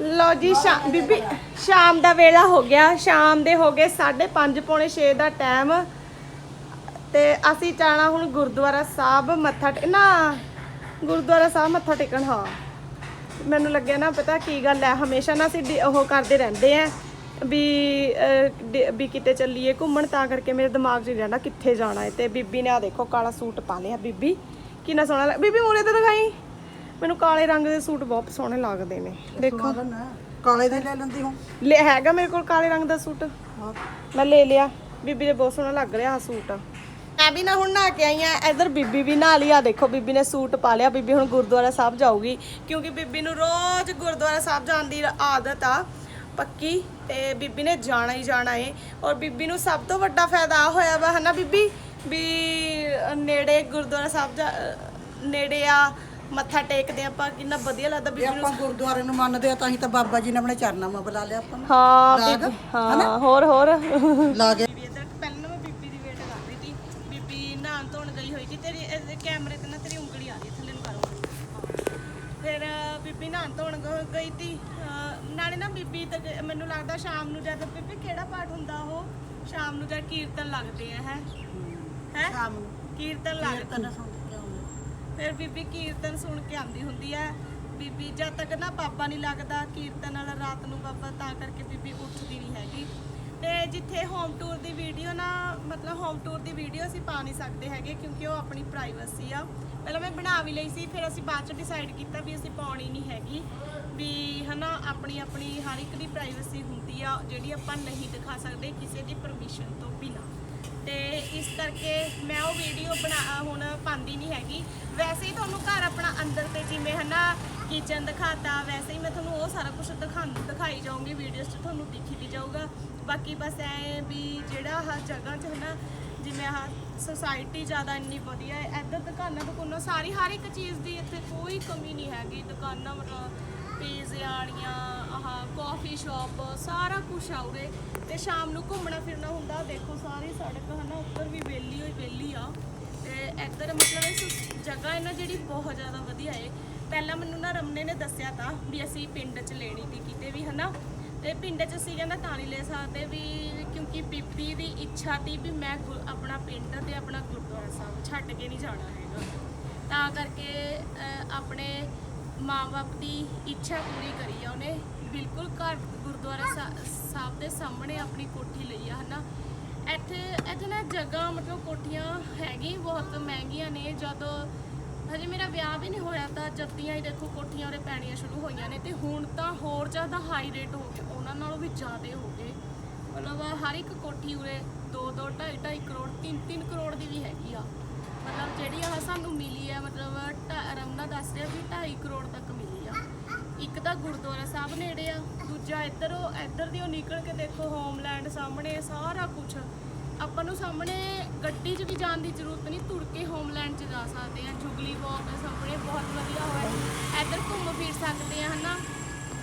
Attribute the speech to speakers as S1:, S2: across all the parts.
S1: ਲੋ ਜੀ ਸ਼ਾਮ ਬੀਬੀ, ਸ਼ਾਮ ਦਾ ਵੇਲਾ ਹੋ ਗਿਆ। ਸ਼ਾਮ ਦੇ ਹੋ ਗਏ 5:30 ਪੌਣੇ 6 ਦਾ ਟਾਈਮ ਤੇ ਅਸੀਂ ਜਾਣਾ ਹੁਣ ਗੁਰਦੁਆਰਾ ਸਾਹਿਬ ਮੱਥਾ ਟੇ- ਨਾ, ਗੁਰਦੁਆਰਾ ਸਾਹਿਬ ਮੱਥਾ ਟੇਕਣ, ਹਾਂ। ਮੈਨੂੰ ਲੱਗਿਆ ਨਾ, ਪਤਾ ਕੀ ਗੱਲ ਹੈ, ਹਮੇਸ਼ਾ ਨਾ ਅਸੀਂ ਡੀ- ਉਹ ਕਰਦੇ ਰਹਿੰਦੇ ਆ ਵੀ ਵੀ ਕਿਤੇ ਚੱਲੀਏ ਘੁੰਮਣ, ਤਾਂ ਕਰਕੇ ਮੇਰੇ ਦਿਮਾਗ 'ਚ ਨਹੀਂ ਰਹਿੰਦਾ ਕਿੱਥੇ ਜਾਣਾ ਹੈ। ਤੇ ਬੀਬੀ ਨੇ ਆ ਦੇਖੋ, ਕਾਲਾ ਸੂਟ ਪਾ ਲਿਆ ਬੀਬੀ। ਕਿੰਨਾ ਸੋਹਣਾ ਬੀਬੀ ਮੂਰੇ ਤੇ ਦਿਖਾਈ। ਕਾਲੇ ਰੰਗ ਦੇ ਸੂਟ ਬਹੁਤ ਸੋਹਣੇ ਲੱਗਦੇ ਨੇ। ਦੇਖੋ।
S2: ਕਾਲੇ ਦੇ ਲੈ ਲੈਂਦੀ ਹੂੰ
S1: ਲੈ ਹੈਗਾ ਮੇਰੇ ਕੋਲ ਕਾਲੇ ਰੰਗ ਦਾ ਸੂਟ। ਮੈਂ ਲੈ ਲਿਆ। ਬੀਬੀ ਦੇ ਬਹੁਤ ਸੋਹਣਾ ਲੱਗ ਰਿਹਾ ਆ ਸੂਟ। ਮੈਂ ਵੀ ਨਾ ਹੁਣ ਨਹਾ ਕੇ ਆਈ ਆ। ਇਧਰ ਬੀਬੀ ਵੀ ਨਹਾ ਲਈ। ਆ ਦੇਖੋ ਬੀਬੀ ਨੇ ਸੂਟ ਪਾ ਲਿਆ। ਬੀਬੀ ਹੁਣ ਗੁਰਦੁਆਰਾ ਸਾਹਿਬ ਜਾਊਗੀ। ਕਿਉਂਕਿ ਬੀਬੀ ਨੂੰ ਰੋਜ਼ ਗੁਰਦੁਆਰਾ ਸਾਹਿਬ ਜਾਣ ਦੀ ਆਦਤ ਆ ਪੱਕੀ। ਤੇ ਬੀਬੀ ਨੇ ਜਾਣਾ ਹੀ ਜਾਣਾ ਏ। ਔਰ ਬੀਬੀ ਨੂੰ ਸਭ ਤੋਂ ਵੱਡਾ ਫਾਇਦਾ ਆਹ ਹੋਇਆ ਵਾ ਹਨਾ ਬੀਬੀ? ਵੀ ਨੇੜੇ ਗੁਰਦੁਆਰਾ ਸਾਹਿਬ ਜਾ ਨੇੜੇ ਆ। ਮੱਥਾ ਟੇਕਦੇ ਆਪਾਂ ਕਿੰਨਾ ਵਧੀਆ ਲੱਗਦਾ
S2: ਜੇ
S1: ਨੂੰ
S2: ਆਪਾਂ ਗੁਰਦੁਆਰੇ ਨੂੰ ਮੰਨਦੇ ਆ ਤਾਂ ਹੀ ਤਾਂ ਬਾਬਾ ਜੀ ਨੇ ਆਪਣੇ ਚਰਨਾਂ 'ਮਾ ਬੁਲਾ ਲਿਆ ਆਪਾਂ ਨੂੰ।
S1: ਹਾਂ
S2: ਲਾਗ,
S1: ਬੀਬੀ ਹਾਂ ਹੋਰ ਹੋਰ।
S2: ਲਾ ਕੇ
S1: ਬੀਬੀ ਇੱਧਰ ਪਹਿਲਾਂ ਨਾ ਮੈਂ ਬੀਬੀ ਦੀ ਵੇਟ ਕਰ ਰਹੀ ਸੀ। ਬੀਬੀ ਨਹਾਉਣ ਧੋਣ ਗਈ ਹੋਈ ਸੀ ਤੇਰੀ ਇਹਦੇ ਕੈਮਰੇ ਤੇ ਨਾ ਤੇਰੀ ਉਂਗਲੀ ਆ ਰਹੀ ਹੈ, ਥੱਲੇ ਨੂੰ ਕਰੋ। ਫਿਰ ਅਹ, ਬੀਬੀ ਨਹਾਉਣ ਧੋਣ ਗ- ਗਈ ਸੀ। ਅਹ, ਨਾਲੇ ਨਾ ਬੀਬੀ ਤੇ ਮੈਨੂੰ ਲੱਗਦਾ ਸ਼ਾਮ ਨੂੰ ਜਦ ਬੀਬੀ ਕਿਹੜਾ ਪਾਠ ਹੁੰਦਾ ਉਹ? ਸ਼ਾਮ ਨੂੰ ਜਦ ਕੀਰਤਨ ਲੱਗਦੇ ਆ ਹੈ? ਹੈ
S2: ਸ਼ਾਮ ਨੂੰ।
S1: ਕੀਰਤਨ ਲੱਗਦੇ।
S2: ਤੈਨੂੰ ਸੁਣ ਕੇ ਆਉਂਦੇ
S1: ਫਿਰ ਬੀਬੀ ਕੀਰਤਨ ਸੁਣ ਕੇ ਆਉਂਦੀ ਹੁੰਦੀ ਹੈ। ਬੀਬੀ ਜਦ ਤੱਕ ਨਾ ਬਾਬਾ ਨਹੀਂ ਲੱਗਦਾ ਕੀਰਤਨ ਵਾਲਾ, ਰਾਤ ਨੂੰ ਬਾਬਾ ਤਾਂ ਕਰਕੇ ਬੀਬੀ ਉੱਠਦੀ ਨਹੀਂ ਹੈਗੀ। ਤੇ ਜਿੱਥੇ ਹੋਮ ਟੂਰ ਦੀ ਵੀਡੀਓ ਨਾ, ਮਤਲਬ ਹੋਮ ਟੂਰ ਦੀ ਵੀਡੀਓ ਅਸੀਂ ਪਾ ਨਹੀਂ ਸਕਦੇ ਹੈਗੇ ਕਿਉਂਕਿ ਉਹ ਆਪਣੀ ਪ੍ਰਾਈਵੇਸੀ ਆ। ਪਹਿਲਾਂ ਮੈਂ ਬਣਾ ਵੀ ਲਈ ਸੀ, ਫਿਰ ਅਸੀਂ ਬਾਅਦ ਚ ਡਿਸਾਈਡ ਕੀਤਾ ਵੀ ਅਸੀਂ ਪਾਉਣੀ ਨਹੀਂ ਹੈਗੀ। ਵੀ ਹਨਾ, ਆਪਣੀ ਆਪਣੀ ਹਰ ਇੱਕ ਦੀ ਪ੍ਰਾਈਵੇਸੀ ਹੁੰਦੀ ਆ, ਜਿਹੜੀ ਆਪਾਂ ਨਹੀਂ ਦਿਖਾ ਸਕਦੇ ਕਿਸੇ ਦੀ ਪਰਮਿਸ਼ਨ ਤੋਂ ਬਿਨਾਂ। ਇਸ ਕਰਕੇ ਮੈਂ ਉਹ ਵੀਡੀਓ ਬਣਾ ਹੁਣ ਪਾਉਂਦੀ ਨਹੀਂ ਹੈਗੀ। ਵੈਸੇ ਹੀ ਤੁਹਾਨੂੰ ਘਰ ਆਪਣਾ ਅੰਦਰ ਤੇ ਜਿਵੇਂ ਹਨਾ ਕਿਚਨ ਦਿਖਾਤਾ, ਵੈਸੇ ਹੀ ਮੈਂ ਤੁਹਾਨੂੰ ਉਹ ਸਾਰਾ ਕੁਝ ਦਿਖਾ ਦਿਖਾਈ ਜਾਊਂਗੀ ਵੀਡੀਓਜ਼ 'ਚ, ਤੁਹਾਨੂੰ ਦਿਖੀ ਵੀ ਜਾਊਗਾ। ਬਾਕੀ ਬਸ ਐ ਵੀ ਜਿਹੜਾ ਆਹ ਜਗ੍ਹਾ 'ਚ ਹਨਾ, ਜਿਵੇਂ ਆਹ ਸੋਸਾਇਟੀ ਜ਼ਿਆਦਾ ਇੰਨੀ ਵਧੀਆ ਹੈ, ਇੱਧਰ ਦੁਕਾਨਾਂ ਦੁਕਾਨਾਂ ਸਾਰੀ, ਹਰ ਇੱਕ ਚੀਜ਼ ਦੀ ਇੱਥੇ ਕੋਈ ਕਮੀ ਨਹੀਂ ਹੈਗੀ। ਦੁਕਾਨਾਂ, ਮਤਲਬ ਪੀਜ਼ ਵਾਲੀਆਂ ਆਹ ਕਾਫੀ ਸ਼ਾਪ ਸਾਰਾ ਕੁਝ ਆ ਉਰੇ। ਤੇ ਸ਼ਾਮ ਨੂੰ ਘੁੰਮਣਾ ਫਿਰਨਾ ਹੁੰਦਾ। ਦੇਖੋ ਸਾਰੀ ਸੜਕ ਹਨਾ, ਉੱਧਰ ਵੀ ਵਿਹਲੀ ਹੋਈ ਵਿਹਲੀ ਆ। ਤੇ ਇੱਧਰ ਮਤਲਬ ਇਸ ਜਗ੍ਹਾ ਹੈ ਨਾ ਜਿਹੜੀ ਬਹੁਤ ਜ਼ਿਆਦਾ ਵਧੀਆ ਏ। ਪਹਿਲਾਂ ਮੈਨੂੰ ਨਾ ਰਮਨੇ ਨੇ ਦੱਸਿਆ ਤਾਂ ਵੀ ਅਸੀਂ ਪਿੰਡ 'ਚ ਲੈਣੀ ਸੀ ਕਿਤੇ ਵੀ, ਹਨਾ। ਤੇ ਪਿੰਡ 'ਚ ਅਸੀਂ ਕਹਿੰਦਾ ਤਾਂ ਨਹੀਂ ਲੈ ਸਕਦੇ ਵੀ, ਕਿਉਂਕਿ ਬੀਬੀ ਦੀ ਇੱਛਾ ਤੀ ਵੀ ਮੈਂ ਗੁਰ- ਆਪਣਾ ਪਿੰਡ ਤੇ ਆਪਣਾ ਗੁਰਦੁਆਰਾ ਸਾਹਿਬ ਛੱਡ ਕੇ ਨਹੀਂ ਜਾਣਾ ਹੈਗਾ। ਤਾਂ ਕਰਕੇ ਆਪਣੇ ਮਾਂ-ਬਾਪ ਦੀ ਇੱਛਾ ਪੂਰੀ ਕਰੀ ਆ ਉਹਨੇ। ਬਿਲਕੁਲ ਘਰ ਗੁਰਦੁਆਰਾ ਸਾਹਿਬ ਦੇ ਸਾਹਮਣੇ ਆਪਣੀ ਕੋਠੀ ਲਈ ਆ, ਹਨਾ। ਇੱਥੇ ਇੱਥੇ ਨਾ ਜਗ੍ਹਾ ਮਤਲਬ ਕੋਠੀਆਂ ਹੈਗੀ ਬਹੁਤ ਮਹਿੰਗੀਆਂ ਨੇ। ਜਦੋਂ ਹਜੇ ਮੇਰਾ ਵਿਆਹ ਵੀ ਨਹੀਂ ਹੋਇਆ ਤਾਂ ਜੱਦੀਆਂ ਹੀ ਦੇਖੋ ਕੋਠੀਆਂ ਉਰੇ ਪੈਣੀਆਂ ਸ਼ੁਰੂ ਹੋਈਆਂ ਨੇ ਤੇ ਹੁਣ ਤਾਂ ਹੋਰ ਜ਼ਿਆਦਾ ਹਾਈ ਰੇਟ ਹੋ ਗਏ। ਉਹਨਾਂ ਨਾਲੋਂ ਵੀ ਜ਼ਿਆਦਾ ਹੋ ਗਏ। ਮਤਲਬ ਹਰ ਇੱਕ ਕੋਠੀ ਉਰੇ 2 2 2.5 2.5 ਕਰੋੜ 3 3 ਕਰੋੜ ਦੀ ਵੀ ਹੈਗੀ ਆ। ਮਤਲਬ ਜਿਹੜੀ ਆ ਸਾਨੂੰ ਮਿਲੀ ਆ, ਮਤਲਬ ਢਾ- ਰਮਨਾ ਦੱਸ ਰਿਹਾ ਵੀ 2.5 ਕਰੋੜ ਤੱਕ ਮਿਲੀ ਆ। ਇੱਕ ਤਾਂ ਗੁਰਦੁਆਰਾ ਸਾਹਿਬ ਨੇੜੇ ਆ, ਦੂਜਾ ਇੱਧਰ ਉਹ, ਇੱਧਰ ਦੀ ਉਹ ਨਿਕਲ ਕੇ ਦੇਖੋ ਹੋਮਲੈਂਡ ਸਾਹਮਣੇ ਸਾਰਾ ਕੁਝ ਆਪਾਂ ਨੂੰ ਸਾਹਮਣੇ ਗੱਡੀ 'ਚ ਵੀ ਜਾਣ ਦੀ ਜ਼ਰੂਰਤ ਨਹੀਂ, ਤੁਰ ਕੇ ਹੋਮਲੈਂਡ 'ਚ ਜਾ ਸਕਦੇ ਆ। ਜੁਗਲੀ ਵਾਕ ਸਾਹਮਣੇ ਬਹੁਤ ਵਧੀਆ ਹੋਇਆ। ਇੱਧਰ ਘੁੰਮ ਫਿਰ ਸਕਦੇ ਆ, ਹਨਾ?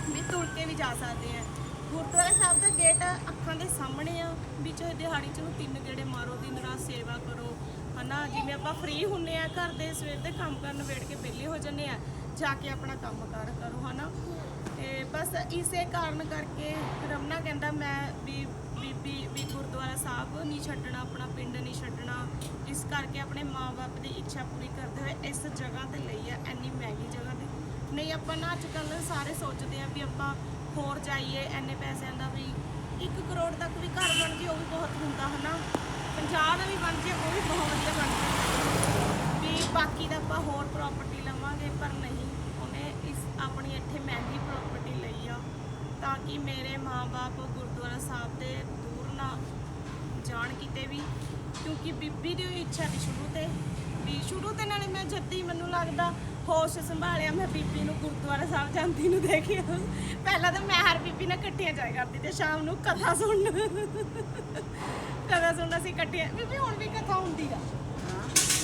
S1: ਵੀ ਤੁਰ ਕੇ ਵੀ ਜਾ ਸਕਦੇ ਆ। ਗੁਰਦੁਆਰਾ ਸਾਹਿਬ ਦਾ ਗੇਟ ਅੱਖਾਂ ਦੇ ਸਾਹਮਣੇ ਆ ਵੀ ਚਾਹੇ ਦਿਹਾੜੀ 'ਚ ਨੂੰ ਤਿੰਨ ਗੇੜੇ ਮਾਰੋ, ਦਿਨ ਰਾਤ ਸੇਵਾ ਕਰੋ। ਹਨਾ ਜਿਵੇਂ ਆਪਾਂ ਫ੍ਰੀ ਹੁੰਨੇ ਆ ਘਰ ਦੇ ਸਵੇਰ ਦੇ ਕੰਮ ਕਰਨ ਵੇੜ ਕੇ ਵਿਹਲੇ ਹੋ ਜੰਨੇ ਆ, ਜਾ ਕੇ ਆਪਣਾ ਕੰਮ ਕਾਰ ਕਰੋ, ਹਨਾ? ਤੇ ਬਸ ਇਸੇ ਕਾਰਨ ਕਰਕੇ ਰਮਨਾ ਕਹਿੰਦਾ ਮੈਂ ਵੀ ਬੀਬੀ ਵੀ ਗੁਰਦੁਆਰਾ ਸਾਹਿਬ ਨਹੀਂ ਛੱਡਣਾ, ਆਪਣਾ ਪਿੰਡ ਨਹੀਂ ਛੱਡਣਾ। ਇਸ ਕਰਕੇ ਆਪਣੇ ਮਾਪੇ ਦੀ ਇੱਛਾ ਪੂਰੀ ਕਰਦੇ ਹੋਏ ਇਸ ਜਗ੍ਹਾ ਤੇ ਲਈ ਆ, ਇੰਨੀ ਮਹਿੰਗੀ ਜਗ੍ਹਾ ਤੇ। ਨਹੀਂ, ਆਪਾਂ ਨਾ ਅੱਜ ਕੱਲ੍ਹ ਸਾਰੇ ਸੋਚਦੇ ਆ ਵੀ ਆਪਾਂ ਹੋਰ ਜਾਈਏ ਐਨੇ ਪੈਸਿਆਂ ਦਾ ਵੀ। 1 ਕਰੋੜ ਤੱਕ ਵੀ ਘਰ ਬਣ ਜੇ ਉਹ ਵੀ ਬਹੁਤ ਹੁੰਦਾ, ਹਨਾ? 50 ਦਾ ਵੀ ਬਣ ਜੇ, ਉਹ ਵੀ ਬਹੁਤ ਵਧੀਆ ਬਣ ਜੇ। ਵੀ ਬਾਕੀ ਦਾ ਆਪਾਂ ਹੋਰ ਪ੍ਰਾਪਰਟੀ ਲਵਾਂਗੇ, ਪਰ ਨਹੀਂ, ਉਹਨੇ ਇਸ ਆਪਣੀ ਇੱਥੇ ਮਹਿੰਗੀ ਪ੍ਰਾਪਰਟੀ ਲਈ ਆ, ਤਾਂ ਕਿ ਮੇਰੇ ਮਾਪੇ ਗੁਰਦੁਆਰਾ ਸਾਹਿਬ ਦੇ ਦੂਰ ਨਾ ਜਾਣ ਕਿਤੇ ਵੀ, ਕਿਉਂਕਿ ਬੀਬੀ ਦੀ ਇੱਛਾ ਦੀ ਸ਼ੁਰੂ ਤੇ। ਵੀ ਸ਼ੁਰੂ ਤੇ ਨਾਲੇ ਮੈਂ ਜੱਦੀ, ਮੈਨੂੰ ਲੱਗਦਾ ਹੋਸ਼ ਸੰਭਾਲਿਆ ਮੈਂ ਬੀਬੀ ਨੂੰ ਗੁਰਦੁਆਰਾ ਸਾਹਿਬ ਜਾਂਦੀ ਨੂੰ ਦੇਖਿਆ ਪਹਿਲਾਂ ਤਾਂ ਮੈਂ ਹਰ ਬੀਬੀ ਨਾਲ ਇਕੱਠੀਆਂ ਜਾਇਆ ਕਰਦੀ ਤੇ ਸ਼ਾਮ ਨੂੰ ਕਥਾ ਸੁਣਨ। ਕਥਾ ਸੁਣਨ ਸੀ ਇਕੱਠੇ। ਬੀਬੀ ਹੁਣ ਵੀ ਕਥਾ ਹੁੰਦੀ ਆ।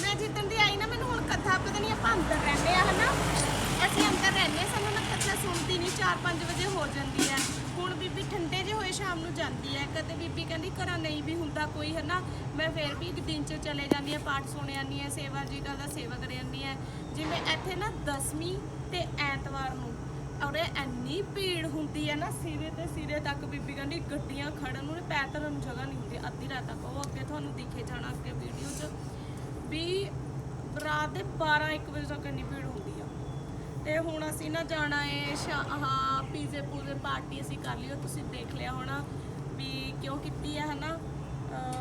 S1: ਮੈਂ ਜਿੱਦਣ ਦੀ ਆਈ ਨਾ ਮੈਨੂੰ ਹੁਣ ਕਥਾ ਪਤਾ ਨਹੀਂ ਆਪਾਂ ਅੰਦਰ ਰਹਿੰਦੇ ਆ ਹਨਾ। ਅਸੀਂ ਅੰਦਰ ਰਹਿੰਦੇ ਆ ਸਾਨੂੰ ਨਾ ਕਥਾ ਸੁਣਦੀ ਨਹੀਂ 4-5 ਵਜੇ ਹੋ ਜਾਂਦੀ ਹੈ ਹੁਣ ਬੀਬੀ ਠੰਡੇ ਜੇ ਹੋਏ ਸ਼ਾਮ ਨੂੰ ਜਾਂਦੀ ਹੈ ਕਦੇ ਬੀਬੀ ਕਹਿੰਦੀ ਘਰਾਂ ਨਹੀਂ ਵੀ ਹੁੰਦਾ ਕੋਈ ਹਨਾ। ਮੈਂ ਫੇਰ ਵੀ ਇੱਕ ਦਿਨ ਚ ਚਲੇ ਜਾਂਦੀ ਆ ਪਾਠ ਸੁਣ ਜਾਂਦੀ ਆ ਸੇਵਾ ਜੀ ਦਾ ਸੇਵਾ ਕਰ ਜਾਂਦੀ ਆ। ਜਿਵੇਂ ਇੱਥੇ ਨਾ ਦਸਵੀਂ ਤੇ ਐਤਵਾਰ ਨੂੰ ਔਰੇ ਇੰਨੀ ਭੀੜ ਹੁੰਦੀ ਹੈ ਨਾ ਸਿਰੇ ਤੇ ਸਿਰੇ ਤੱਕ ਬੀਬੀ ਕਹਿੰਦੀ ਗੱਡੀਆਂ ਖੜਨ ਨੂੰ ਨੀ, ਪੈਰ ਧਰਨ ਨੂੰ ਜਗ੍ਹਾ ਨਹੀਂ ਹੁੰਦੀ। ਅੱਧੀ ਰਾਤ ਕਹੋ, ਅੱਗੇ ਤੁਹਾਨੂੰ ਦਿਖੇ ਜਾਣਾ ਅੱਗੇ ਵੀਡੀਓ 'ਚ ਵੀ ਰਾਤ ਦੇ 12 1 ਵਜੇ ਤੱਕ ਇੰਨੀ ਭੀੜ ਹੁੰਦੀ ਆ। ਤੇ ਹੁਣ ਅਸੀਂ ਨਾ ਜਾਣਾ ਏ ਸ਼ਾ- ਆਹ ਪੀਜ਼ੇ ਪੂਜ਼ੇ ਪਾਰਟੀ ਅਸੀਂ ਕਰ ਲਿਓ ਤੁਸੀਂ ਦੇਖ ਲਿਆ ਹੋਣਾ ਵੀ ਕਿਉਂ ਕੀਤੀ ਹੈ ਹਨਾ?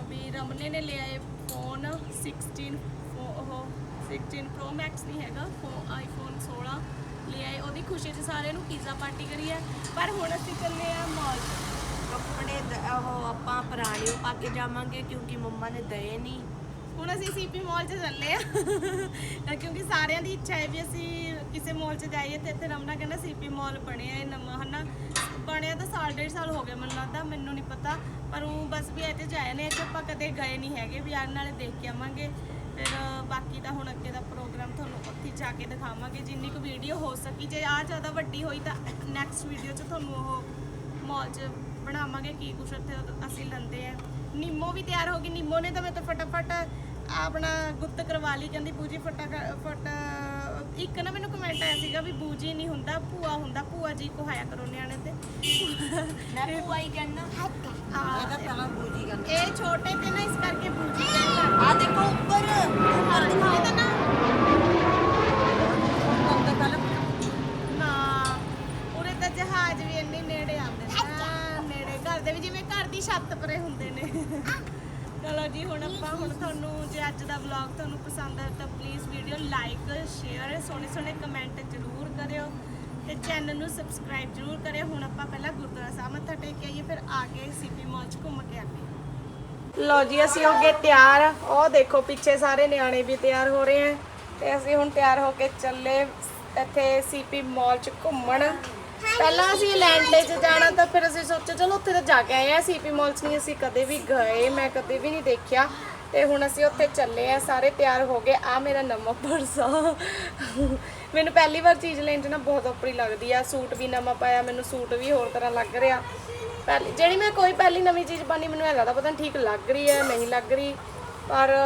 S1: ਵੀ ਰਮਨੇ ਨੇ ਲਿਆ ਏ ਫੋਨ 16 ਉਹ 16 ਪ੍ਰੋ ਮੈਕਸ ਨਹੀਂ ਹੈਗਾ ਆਈਫੋਨ 16 ਲਿਆ ਏ। ਉਹਦੀ ਖੁਸ਼ੀ 'ਚ ਸਾਰਿਆਂ ਨੂੰ ਪੀਜ਼ਾ ਪਾਰਟੀ ਕਰੀ ਹੈ ਪਰ ਹੁਣ ਅਸੀਂ ਚੱਲੇ ਆ ਮਾਲ 'ਚ।
S3: ਉਹ ਆਪਾਂ ਪੁਰਾਣੇ ਪਾ ਕੇ ਜਾਵਾਂਗੇ ਕਿਉਂਕਿ ਮੰਮਾ ਨੇ ਦਏ ਨਹੀਂ
S1: ਹੁਣ ਅਸੀਂ ਸੀਪੀ ਮਾਲ 'ਚ ਚੱਲੇ ਆ। ਕਿਉਂਕਿ ਸਾਰਿਆਂ ਦੀ ਇੱਛਾ ਹੈ ਵੀ ਅਸੀਂ ਕਿਸੇ ਮਾਲ 'ਚ ਜਾਈਏ ਤੇ ਇੱਥੇ ਰਮਨਾ ਕਹਿੰਦਾ ਸੀਪੀ ਮਾਲ ਬਣਿਆ ਹੈ ਨਵਾਂ, ਹਨਾ? ਬਣਿਆ ਤਾਂ ਸਾਲ, ਡੇਢ ਸਾਲ ਹੋ ਗਏ ਮੈਨੂੰ ਲੱਗਦਾ, ਮੈਨੂੰ ਨਹੀਂ ਪਤਾ। ਪਰ ਉਹ ਬਸ ਵੀ ਇੱਥੇ ਜਾਏ ਨੇ, ਇੱਥੇ ਆਪਾਂ ਕਦੇ ਗਏ ਨਹੀਂ ਹੈਗੇ, ਵੀ ਆਣ ਨਾਲੇ ਦੇਖ ਕੇ ਆਵਾਂਗੇ। ਫਿਰ ਬਾਕੀ ਦਾ ਹੁਣ ਅੱਗੇ ਦਾ ਪ੍ਰੋਗਰਾਮ ਤੁਹਾਨੂੰ ਉੱਥੇ ਜਾ ਕੇ ਦਿਖਾਵਾਂਗੇ। ਜਿੰਨੀ ਕੁ ਵੀਡੀਓ ਹੋ ਸਕੀ, ਜੇ ਆ ਜ਼ਿਆਦਾ ਵੱਡੀ ਹੋਈ ਤਾਂ ਨੈਕਸਟ ਵੀਡੀਓ 'ਚ ਤੁਹਾਨੂੰ ਉਹ ਮਾਲ 'ਚ ਬਣਾਵਾਂਗੇ ਕੀ ਕੁਛ ਉੱਥੇ ਅਸੀਂ ਲੰਦੇ ਆ। ਨਿੰਮੋ ਵੀ ਤਿਆਰ ਹੋ ਗਈ। ਨਿੰਮੋ ਨੇ ਤਾਂ ਮੈਂ ਤਾਂ ਫਟਾਫਟ ਆਪਣਾ ਗੁੱਤ ਕਰਵਾ ਲਈ। ਕਹਿੰਦੀ ਬੂਜੀ ਫਟਾ ਫਟ ਇੱਕ ਨਾ ਮੈਨੂੰ ਕਮੈਂਟ ਆਇਆ ਸੀਗਾ ਵੀ ਬੂਜੀ ਨਹੀਂ ਹੁੰਦਾ ਭੂਆ ਹੁੰਦਾ। ਭੂਆ ਜੀ ਕਹਾਇਆ ਕਰੋ ਨਿਆਣੇ ਤੇ।
S3: ਮੈਂ ਭੂਆ ਹੀ ਕਹਿਣਾ
S1: ਆਹ,
S2: ਇਹਦਾ ਪਹਿਲਾਂ ਬੂਜੀ ਗੱਲ
S1: ਇਹ ਛੋਟੇ ਤੇ ਨਾ ਇਸ ਕਰਕੇ ਬੂਜੀ ਕਹਿੰਦਾ
S3: ਆ ਦੇਖੋ ਉੱਪਰ। ਉੱਪਰ ਦਿਖਾਓ
S1: ਤਾਂ ਨਾ ਵੀ ਜਿਵੇਂ ਘਰ ਦੀ ਛੱਤ ਪਰੇ ਹੁੰਦੇ ਨੇ। ਚਲੋ ਜੀ, ਹੁਣ ਆਪਾਂ, ਹੁਣ ਤੁਹਾਨੂੰ ਜੇ ਅੱਜ ਦਾ ਵਲੌਗ ਤੁਹਾਨੂੰ ਪਸੰਦ ਆਇਆ ਤਾਂ ਪਲੀਜ਼ ਵੀਡੀਓ ਲਾਈਕ ਸ਼ੇਅਰ ਸੋਹਣੇ ਸੋਹਣੇ ਕਮੈਂਟ ਜ਼ਰੂਰ ਕਰਿਓ ਤੇ ਚੈਨਲ ਨੂੰ ਸਬਸਕ੍ਰਾਈਬ ਜ਼ਰੂਰ ਕਰਿਓ। ਹੁਣ ਆਪਾਂ ਪਹਿਲਾਂ ਗੁਰਦੁਆਰਾ ਸਾਹਿਬ ਮੱਥਾ ਟੇਕ ਕੇ ਆਈਏ, ਫਿਰ ਆ ਕੇ ਸੀਪੀ ਮਾਲ 'ਚ ਘੁੰਮ ਕੇ ਆਉਂਦੇ ਲੋ ਜੀ, ਅਸੀਂ ਹੋ ਗਏ ਤਿਆਰ। ਉਹ ਦੇਖੋ, ਪਿੱਛੇ ਸਾਰੇ ਨਿਆਣੇ ਵੀ ਤਿਆਰ ਹੋ ਰਹੇ ਹੈ ਤੇ ਅਸੀਂ ਹੁਣ ਤਿਆਰ ਹੋ ਕੇ ਚੱਲੇ ਇੱਥੇ ਸੀਪੀ ਮਾਲ 'ਚ ਘੁੰਮਣ। ਪਹਿਲਾਂ ਅਸੀਂ ਲੈਂਡੇ 'ਚ ਜਾਣਾ ਤਾਂ ਫਿਰ ਅਸੀਂ ਸੋਚਿਆ, ਚਲੋ ਉੱਥੇ ਤਾਂ ਜਾ ਕੇ ਆਏ ਆ ਸੀਪੀ ਮਾਲ 'ਚ ਨਹੀਂ ਅਸੀਂ ਕਦੇ ਵੀ ਗਏ, ਮੈਂ ਕਦੇ ਵੀ ਨਹੀਂ ਦੇਖਿਆ। ਤੇ ਹੁਣ ਅਸੀਂ ਉੱਥੇ ਚੱਲੇ ਆ, ਸਾਰੇ ਤਿਆਰ ਹੋ ਗਏ। ਆ ਮੇਰਾ ਨਵਾਂ ਪਰਸ ਮੈਨੂੰ ਪਹਿਲੀ ਵਾਰ ਚੀਜ਼ ਲੈਣ 'ਚ ਨਾ ਬਹੁਤ ਔਪਰੀ ਲੱਗਦੀ ਆ। ਸੂਟ ਵੀ ਨਵਾਂ ਪਾਇਆ, ਮੈਨੂੰ ਸੂਟ ਵੀ ਹੋਰ ਤਰ੍ਹਾਂ ਲੱਗ ਰਿਹਾ। ਪਹਿਲੀ ਜਿਹੜੀ ਮੈਂ ਕੋਈ ਪਹਿਲੀ ਨਵੀਂ ਚੀਜ਼ ਪਾਣੀ ਮੈਨੂੰ ਇਹ ਲੱਗਦਾ ਪਤਾ ਨਹੀਂ ਠੀਕ ਲੱਗ ਰਹੀ ਹੈ, ਨਹੀਂ ਲੱਗ ਰਹੀ। ਪਰ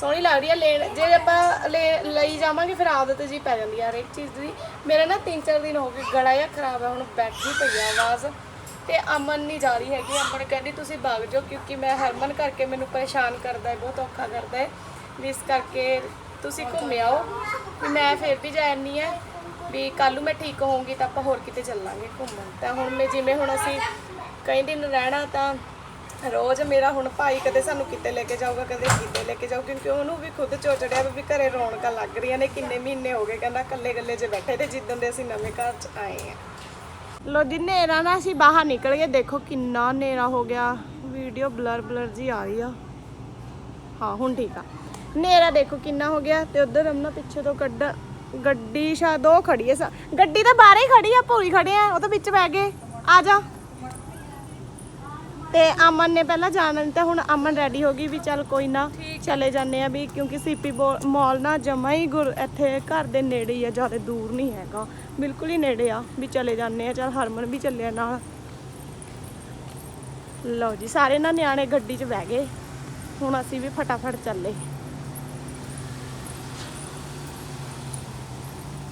S1: ਸੋਹਣੀ ਲੱਗ ਰਹੀ ਹੈ ਲੈਣ ਜੇ ਆਪਾਂ ਲੈ- ਲਈ ਜਾਵਾਂਗੇ ਫਿਰ ਆਦਤ ਜੀ ਪੈ ਜਾਂਦੀ ਹੈ ਹਰੇਕ ਚੀਜ਼ ਦੀ। ਮੇਰਾ ਨਾ 3-4 ਦਿਨ ਹੋ ਗਏ ਗਲਾ ਜਿਹਾ ਖਰਾਬ ਹੈ ਹੁਣ ਬੈਠੀ ਪਈ ਆ ਆਵਾਜ਼ ਤੇ ਅਮਨ ਨਹੀਂ ਜਾ ਰਹੀ ਹੈਗੀ। ਅਮਨ ਕਹਿੰਦੀ, ਤੁਸੀਂ ਭੱਗ ਜਾਓ ਕਿਉਂਕਿ ਮੈਂ ਹਰਮਨ ਕਰਕੇ ਮੈਨੂੰ ਪਰੇਸ਼ਾਨ ਕਰਦਾ ਹੈ, ਬਹੁਤ ਔਖਾ ਕਰਦਾ ਹੈ। ਵੀ ਇਸ ਕਰਕੇ ਤੁਸੀਂ ਘੁੰਮ ਆਓ। ਵੀ ਮੈਂ ਫਿਰ ਵੀ ਜਾਣੀ ਹੈ ਵੀ ਕੱਲ ਨੂੰ ਮੈਂ ਠੀਕ ਹੋਊਂਗੀ ਤਾਂ ਆਪਾਂ ਹੋਰ ਕਿਤੇ ਚੱਲਾਂਗੇ ਘੁੰਮਣ। ਤਾਂ ਹੁਣ ਮੈਂ ਜਿਵੇਂ ਹੁਣ ਅਸੀਂ ਕਈ ਦਿਨ ਰਹਿਣਾ ਤਾਂ ਰੋਜ਼ ਮੇਰਾ ਹੁਣ ਭਾਈ ਕਦੇ ਸਾਨੂੰ ਕਿਤੇ ਲੈ ਕੇ ਜਾਊਗਾ, ਕਦੇ ਕਿਤੇ ਲੈ ਕੇ ਜਾਊ, ਕਿਉਂਕਿ ਉਹਨੂੰ ਵੀ ਖੁਦ ਚੋਚੜਿਆ ਵੀ ਘਰੇ ਰੌਣਕਾਂ ਲੱਗ ਰਹੀਆਂ ਨੇ, ਕਿੰਨੇ ਮਹੀਨੇ ਹੋ ਗਏ, ਕਹਿੰਦਾ ਕੱਲੇ ਕੱਲੇ 'ਚ ਬੈਠੇ ਤੇ ਜਿੱਦਣ ਦੇ ਅਸੀਂ ਨਵੇਂ ਘਰ 'ਚ ਆਏ ਆ। ਲੋ ਜੀ, ਹਨੇਰਾ ਨਾ, ਅਸੀਂ ਬਾਹਰ ਨਿਕਲ ਗਏ, ਦੇਖੋ ਕਿੰਨਾ ਨੇਰਾ ਹੋ ਗਿਆ। ਵੀਡੀਓ ਬਲਰ ਬਲਰ ਜੀ ਆ ਰਹੀ ਆ। ਹਾਂ, ਹੁਣ ਠੀਕ ਆ। ਹਨੇਰਾ ਦੇਖੋ ਕਿੰਨਾ ਹੋ ਗਿਆ, ਤੇ ਉਧਰ ਅਮਨਾ ਪਿੱਛੇ ਤੋਂ ਕੱਢ, ਗੱਡੀ ਸ਼ਾਇਦ ਉਹ ਖੜੀ ਹੈ ਗੱਡੀ ਤਾਂ ਬਾਹਰ ਹੀ ਖੜੀ ਆ ਭੂਰੀ ਖੜੇ ਆ, ਉਹ ਤਾਂ ਵਿੱਚ ਬਹਿ ਗਏ। ਆ ਜਾ। ਤੇ ਅਮਨ ਨੇ ਪਹਿਲਾਂ ਜਾਣਾ ਨਹੀਂ ਤਾਂ ਹੁਣ ਅਮਨ ਰੈਡੀ ਹੋ ਗਈ ਵੀ ਚੱਲ ਕੋਈ ਨਾ ਚਲੇ ਜਾਂਦੇ ਆ ਵੀ ਕਿਉਂਕਿ ਸੀਪੀ ਮਾਲ ਨਾ ਜਮਾ ਹੀ ਗੁਰ ਇੱਥੇ ਘਰ ਦੇ ਨੇੜੇ ਹੀ ਆ ਜ਼ਿਆਦਾ ਦੂਰ ਨਹੀਂ ਹੈਗਾ। ਬਿਲਕੁਲ ਹੀ ਨੇੜੇ ਆ ਵੀ ਚਲੇ ਜਾਂਦੇ ਆ ਚੱਲ ਹਰਮਨ ਵੀ ਚੱਲਿਆ ਨਾਲ। ਲਓ ਜੀ ਸਾਰੇ ਨਾ ਨਿਆਣੇ ਗੱਡੀ 'ਚ ਬਹਿ ਗਏ। ਹੁਣ ਅਸੀਂ ਵੀ ਫਟਾਫਟ ਚੱਲੇ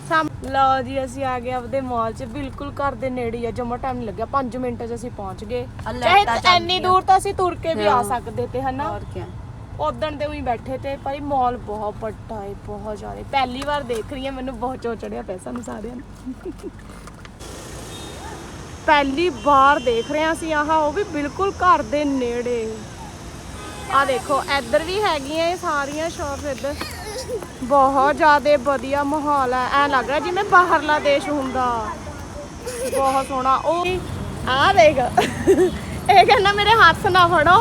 S1: ਸਾਮ ਲਓ ਜੀ ਅਸੀਂ ਆ ਗਏ ਆਪਦੇ ਮਾਲ 'ਚ। ਬਿਲਕੁਲ ਘਰ ਦੇ ਨੇੜੇ ਹੀ ਆ ਜਮਾ ਟਾਈਮ ਨਹੀਂ ਲੱਗਿਆ। 5 ਮਿੰਟਾਂ 'ਚ ਅਸੀਂ ਪਹੁੰਚ ਗਏ।
S3: ਲਾਈਟਾਂ
S1: ਚਾਹੇ ਇੰਨੀ ਦੂਰ ਤਾਂ ਅਸੀਂ ਤੁਰ ਕੇ ਵੀ ਆ
S2: ਹਾਂ।
S1: ਸਕਦੇ ਤੇ ਹਨਾ?
S2: ਹੋਰ ਕੀ
S1: ਉਦਣ ਦੇ ਉਹੀ ਬੈਠੇ ਤੇ ਭਾਈ ਮਾਲ ਬਹੁਤ ਵੱਡਾ ਹੈ ਬਹੁਤ ਜ਼ਿਆਦਾ ਪਹਿਲੀ ਵਾਰ ਦੇਖ ਰਹੀ ਹਾਂ ਮੈਨੂੰ ਬਹੁਤ ਚੋ ਚੜਿਆ ਪਿਆ ਸਾਨੂੰ ਸਾਰਿਆਂ ਨੂੰ। ਪਹਿਲੀ ਵਾਰ ਦੇਖ ਰਹੇ ਹਾਂ ਅਸੀਂ ਆਹ ਉਹ ਵੀ ਬਿਲਕੁਲ ਘਰ ਦੇ ਨੇੜੇ। ਆ ਦੇਖੋ ਇੱਧਰ ਵੀ ਹੈਗੀਆਂ ਇਹ ਸਾਰੀਆਂ ਸ਼ਾਪ ਇੱਧਰ। ਬਹੁਤ ਜ਼ਿਆਦਾ ਵਧੀਆ ਮਾਹੌਲ ਹੈ ਐ ਲੱਗ ਰਿਹਾ ਜਿਵੇਂ ਬਾਹਰਲਾ ਦੇਸ਼ ਹੁੰਦਾ। ਬਹੁਤ ਸੋਹਣਾ। ਉਹ ਆ ਦੇਖ। ਇਹ ਕਹਿੰਦਾ, ਮੇਰੇ ਹੱਥ ਨਾ ਫੜੋ।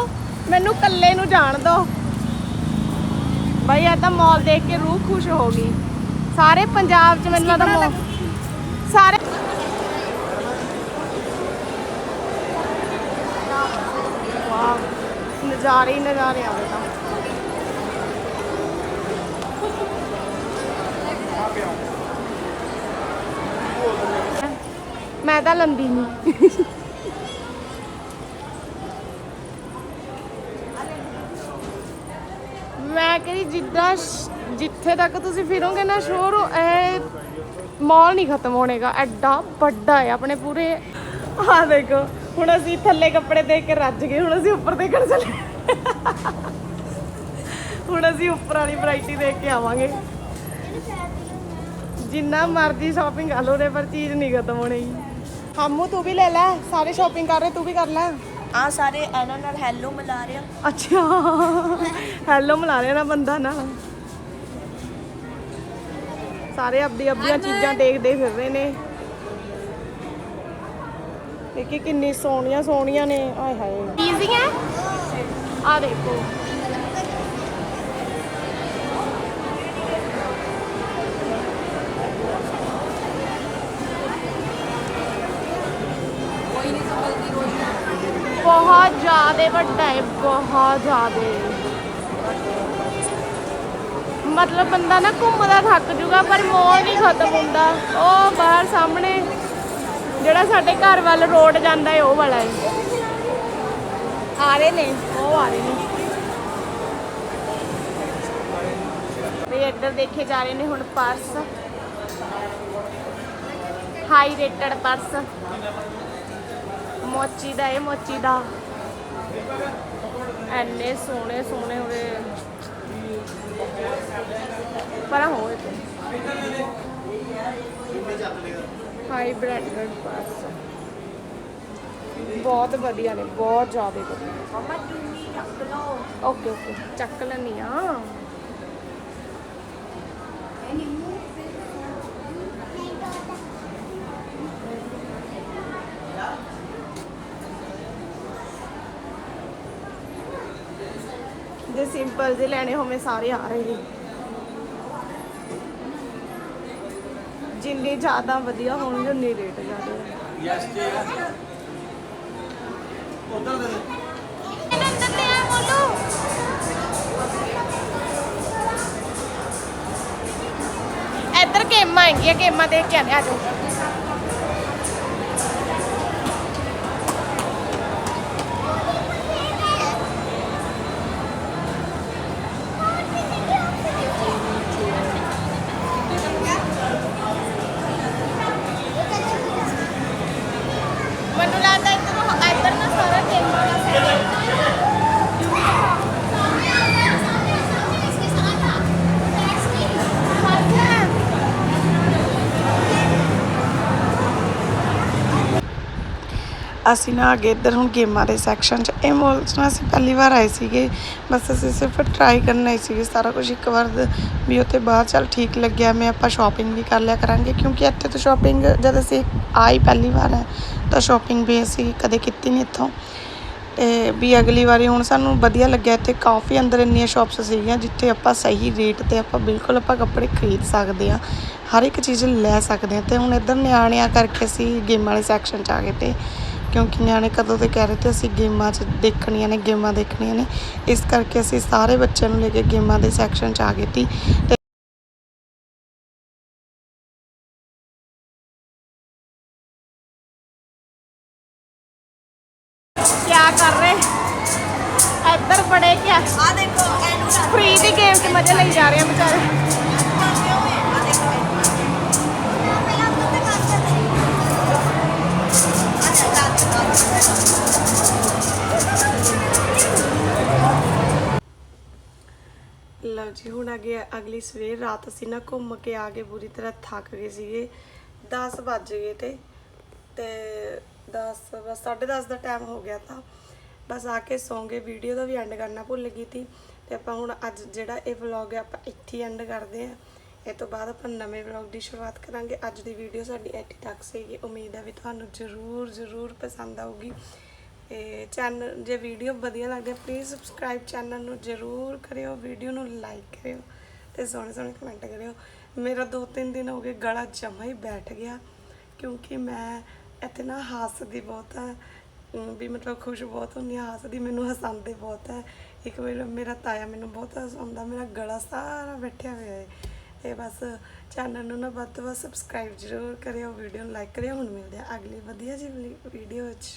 S1: ਮੈਨੂੰ ਇਕੱਲੇ ਨੂੰ ਜਾਣ ਦਿਓ ਬਈ, ਇਹ ਤਾਂ ਮਾਲ ਦੇਖ ਕੇ ਰੂਹ ਖੁਸ਼ ਹੋ ਗਈ। ਸਾਰੇ ਪੰਜਾਬ ਚ ਮੈਨੂੰ ਲੱਗਦਾ ਮਾਲ ਸਾਰੇ ਵਾਹ। ਨਜ਼ਾਰੇ ਹੀ ਨਜ਼ਾਰੇ ਆ ਤਾਂ ਮੈਂ ਤਾਂ ਨਹੀਂ। ਮੈਂ ਕਹਿੰਦੀ ਜਿੱਦਾਂ ਜਿੱਥੇ ਤੱਕ ਤੁਸੀਂ ਫਿਰੋਗੇ ਨਾ ਸ਼ੋਰ, ਇਹ ਮਾਲ ਨਹੀਂ ਖਤਮ ਹੋਣੇਗਾ। ਐਡਾ ਵੱਡਾ ਹੈ ਆਪਣੇ ਪੂਰੇ। ਆ ਦੇਖੋ, ਹੁਣ ਅਸੀਂ ਥੱਲੇ ਕੱਪੜੇ ਦੇ ਕੇ ਰੱਜ ਗਏ, ਹੁਣ ਅਸੀਂ ਉੱਪਰ ਦੇਖਣ ਚੱਲੇ। ਹੁਣ ਅਸੀਂ ਉੱਪਰ ਵਾਲੀ ਵੈਰਾਈਟੀ ਦੇਖ ਕੇ ਆਵਾਂਗੇ। ਜਿੰਨਾ ਮਰਜ਼ੀ ਸ਼ਾਪਿੰਗ ਕਰ ਲਓ ਪਰ ਚੀਜ਼ ਨਹੀਂ ਖਤਮ ਹੋਣੀ। ਹਾਮੂ ਤੂੰ ਵੀ ਲੈ ਲੈ। ਸਾਰੇ ਸ਼ਾਪਿੰਗ ਕਰ ਰਹੇ ਤੂੰ ਵੀ ਕਰ ਲੈ।
S3: ਆ ਸਾਰੇ ਇਹਨਾਂ ਨਾਲ ਹੈਲੋ ਮਿਲਾ ਰਹੇ ਆ।
S1: ਅੱਛਾ। ਹੈਲੋ ਮਿਲਾ ਰਿਹਾ ਨਾ ਬੰਦਾ ਨਾ। ਸਾਰੇ ਆਪਦੀ ਆਪਦੀਆਂ ਚੀਜ਼ਾਂ ਦੇਖਦੇ ਫਿਰ ਰਹੇ ਨੇ। ਦੇਖੀ ਕਿੰਨੀ ਸੋਹਣੀਆਂ ਸੋਹਣੀਆਂ ਨੇ। ਆਏ ਹਾਏ। ਈਜ਼ੀ ਹੈ? ਆ ਦੇਖੋ। ਜ਼ਿਆਦਾ ਵੱਡਾ ਹੈ ਬਹੁਤ ਜ਼ਿਆਦਾ ਮਤਲਬ ਬੰਦਾ ਨਾ ਘੁੰਮਦਾ ਥੱਕ ਜੂਗਾ, ਪਰ ਮੋਲ ਨਹੀਂ ਖਤਮ ਹੁੰਦਾ। ਉਹ ਬਾਹਰ ਸਾਹਮਣੇ, ਜਿਹੜਾ ਸਾਡੇ ਘਰ ਵੱਲ ਰੋਡ ਜਾਂਦਾ ਹੈ ਉਹ ਵਾਲਾ ਹੈ ਆ ਰਹੇ ਨੇ, ਉਹ ਆ ਰਹੇ ਨੇ। ਵੀ ਇੱਧਰ ਦੇਖੇ ਜਾ ਰਹੇ ਨੇ ਹੁਣ ਪਰਸ। High rated purse. ਮੋਚੀ ਦਾ ਇਹ ਮੋਚੀ ਦਾ। ਐਨੇ ਸੋਹਣੇ ਸੋਹਣੇ ਉਹਦੇ। ਪਰਾਂ ਹੋਏ ਤੇ ਹਾਈ ਬ੍ਰਾਂਡਡ ਪਰਸ ਬਹੁਤ ਵਧੀਆ ਨੇ ਬਹੁਤ ਜ਼ਿਆਦਾ ਵਧੀਆ।
S3: ਮਮਾ ਚੁੰਨੀ ਰੱਖ ਲਓ।
S1: Okay okay. ਚੱਕ ਲੈਣੀ ਆ ਜੇ ਸਿੰਪਲ ਜੇ ਲੈਣੇ ਹੋਵੇ ਸਾਰੇ ਆ ਰਹੇ ਨੇ। ਜਿੰਨੇ ਜ਼ਿਆਦਾ ਵਧੀਆ ਹੋਣਗੇ ਉਨੇ ਰੇਟ ਜ਼ਿਆਦਾ
S4: ਯੈਸ ਜੀ। ਉਧਰ ਦੇ ਦੇ।
S1: ਇੱਧਰ ਗੇਮਾਂ ਹੈਗੀਆਂ ਗੇਮਾਂ ਦੇਖ ਕੇ ਆਨੇ ਆ ਜਾਓ ਮੈਨੂੰ ਅਸੀਂ ਨਾ ਅੱਗੇ ਇੱਧਰ ਹੁਣ ਗੇਮਾਂ ਦੇ ਸੈਕਸ਼ਨ 'ਚ, ਇਹ ਮੋਲ 'ਚ ਨਾ ਅਸੀਂ ਪਹਿਲੀ ਵਾਰ ਆਏ ਸੀਗੇ। ਬਸ ਅਸੀਂ ਸਿਰਫ ਟਰਾਈ ਕਰਨ ਆਏ ਸੀਗੇ, ਸਾਰਾ ਕੁਝ ਇੱਕ ਵਾਰ ਦ- ਵੀ ਉੱਥੇ ਬਾਹਰ ਚੱਲ ਠੀਕ ਲੱਗਿਆ, ਮੈਂ ਆਪਾਂ ਸ਼ਾਪਿੰਗ ਵੀ ਕਰ ਲਿਆ ਕਰਾਂਗੇ, ਕਿਉਂਕਿ ਇੱਥੇ ਤਾਂ ਸ਼ਾਪਿੰਗ ਜਦ ਅਸੀਂ ਆਈ ਪਹਿਲੀ ਵਾਰ ਹੈ ਤਾਂ ਸ਼ਾਪਿੰਗ ਵੀ ਅਸੀਂ ਕਦੇ ਕੀਤੀ ਨਹੀਂ ਇੱਥੋਂ। ਤੇ ਵੀ ਅਗਲੀ ਵਾਰੀ ਹੁਣ ਸਾਨੂੰ ਵਧੀਆ ਲੱਗਿਆ, ਇੱਥੇ ਕਾਫੀ ਅੰਦਰ ਇੰਨੀਆਂ ਸ਼ਾਪਸ ਸੀਗੀਆਂ ਜਿੱਥੇ ਆਪਾਂ ਸਹੀ ਰੇਟ ਤੇ ਆਪਾਂ ਬਿਲਕੁਲ ਆਪਾਂ ਕੱਪੜੇ ਖਰੀਦ ਸਕਦੇ ਆ ਹਰ ਇੱਕ ਚੀਜ਼ ਲੈ ਸਕਦੇ ਆ ਤੇ ਹੁਣ ਇੱਧਰ ਨਿਆਣਿਆਂ ਕਰਕੇ ਅਸੀਂ ਗੇਮਾਂ ਵਾਲੇ ਸੈਕਸ਼ਨ 'ਚ ਆ ਗਏ ਤੇ ਕਿਉਂਕਿ ਨਿਆਣੇ ਕਦੋਂ ਦੇ ਕਹਿ ਰਹੇ ਤੇ ਅਸੀਂ ਗੇਮਾਂ 'ਚ ਦੇਖਣੀਆਂ ਨੇ ਗੇਮਾਂ ਦੇਖਣੀਆਂ ਨੇ। ਇਸ ਕਰਕੇ ਅਸੀਂ ਸਾਰੇ ਬੱਚਿਆਂ ਨੂੰ ਲੈ ਕੇ ਗੇਮਾਂ ਦੇ ਸੈਕਸ਼ਨ 'ਚ ਆ ਗਏ ਸੀ। ਤੇ ਕਿਆ ਕਰ ਰਹੇ? ਇੱਧਰ ਬੜੇ ਕਿਆ?
S3: ਆ ਦੇਖੋ ਇਹਨੂੰ
S1: ਫ੍ਰੀ ਦੀ ਗੇਮ 'ਚ ਮਜ਼ਾ ਲਈ ਜਾ ਰਹੇ ਆ ਵਿਚਾਰੇ। ਲਓ ਜੀ, ਹੁਣ ਅੱਗੇ ਅਗਲੀ ਸਵੇਰ ਰਾਤ ਅਸੀਂ ਨਾ ਘੁੰਮ ਕੇ ਆ ਕੇ ਬੁਰੀ ਤਰ੍ਹਾਂ ਥੱਕ ਗਏ ਸੀਗੇ। 10 ਵੱਜ ਗਏ ਤੇ ਤੇ 10 ਬਸ 10:30 ਦਾ ਟਾਈਮ ਹੋ ਗਿਆ ਤਾਂ। ਬਸ ਆ ਕੇ ਸੌਂਗੇ ਵੀਡੀਓ ਦਾ ਵੀ ਐਂਡ ਕਰਨਾ ਭੁੱਲ ਗਈ ਤੀ। ਤੇ ਆਪਾਂ ਹੁਣ ਅੱਜ ਜਿਹੜਾ ਇਹ ਵਲੌਗ ਹੈ, ਆਪਾਂ ਇੱਥੇ ਐਂਡ ਕਰਦੇ ਆ ਇਹ ਤੋਂ ਬਾਅਦ ਆਪਾਂ ਨਵੇਂ ਵਲੌਗ ਦੀ ਸ਼ੁਰੂਆਤ ਕਰਾਂਗੇ। ਅੱਜ ਦੀ ਵੀਡੀਓ ਸਾਡੀ ਇੱਥੇ ਤੱਕ ਸੀਗੀ। ਉਮੀਦ ਹੈ ਵੀ ਤੁਹਾਨੂੰ ਜ਼ਰੂਰ ਜ਼ਰੂਰ ਪਸੰਦ ਆਊਗੀ। ਤੇ ਚੈਨਲ ਜੇ ਵੀਡੀਓ ਵਧੀਆ ਲੱਗਦੀ ਪਲੀਜ਼ ਸਬਸਕ੍ਰਾਈਬ ਚੈਨਲ ਨੂੰ ਜ਼ਰੂਰ ਕਰਿਓ। ਵੀਡੀਓ ਨੂੰ ਲਾਈਕ ਕਰਿਓ ਤੇ ਸੋਹਣੇ ਸੋਹਣੇ ਕਮੈਂਟ ਕਰਿਓ। ਮੇਰਾ ਦੋ ਤਿੰਨ ਦਿਨ ਹੋ ਗਏ ਗਲਾ ਜਮਾ ਹੀ ਬੈਠ ਗਿਆ ਕਿਉਂਕਿ ਮੈਂ ਇੱਥੇ ਨਾ ਹੱਸਦੀ ਬਹੁਤ ਆ। ਵੀ ਮਤਲਬ ਖੁਸ਼ ਬਹੁਤ ਹੁੰਦੀ ਹਾਂ, ਹੱਸਦੀ, ਮੈਨੂੰ ਹਸਾਉਂਦੇ ਬਹੁਤ ਹੈ ਇੱਕ ਮੇਰਾ ਮੇਰਾ ਤਾਇਆ ਮੈਨੂੰ ਬਹੁਤ ਹਸਾਉਂਦਾ, ਮੇਰਾ ਗਲਾ ਸਾਰਾ ਬੈਠਿਆ ਹੋਇਆ ਹੈ ਤੇ ਬਸ ਚੈਨਲ ਨੂੰ ਨਾ ਵੱਧ ਤੋਂ ਵੱਧ ਸਬਸਕ੍ਰਾਈਬ ਜ਼ਰੂਰ ਕਰਿਓ ਵੀਡੀਓ ਨੂੰ ਲਾਈਕ ਕਰਿਓ, ਹੁਣ ਮਿਲਦੇ ਆ ਅਗਲੀ ਵਧੀਆ ਜੀ ਵੀਡੀਓ ਵਿੱਚ।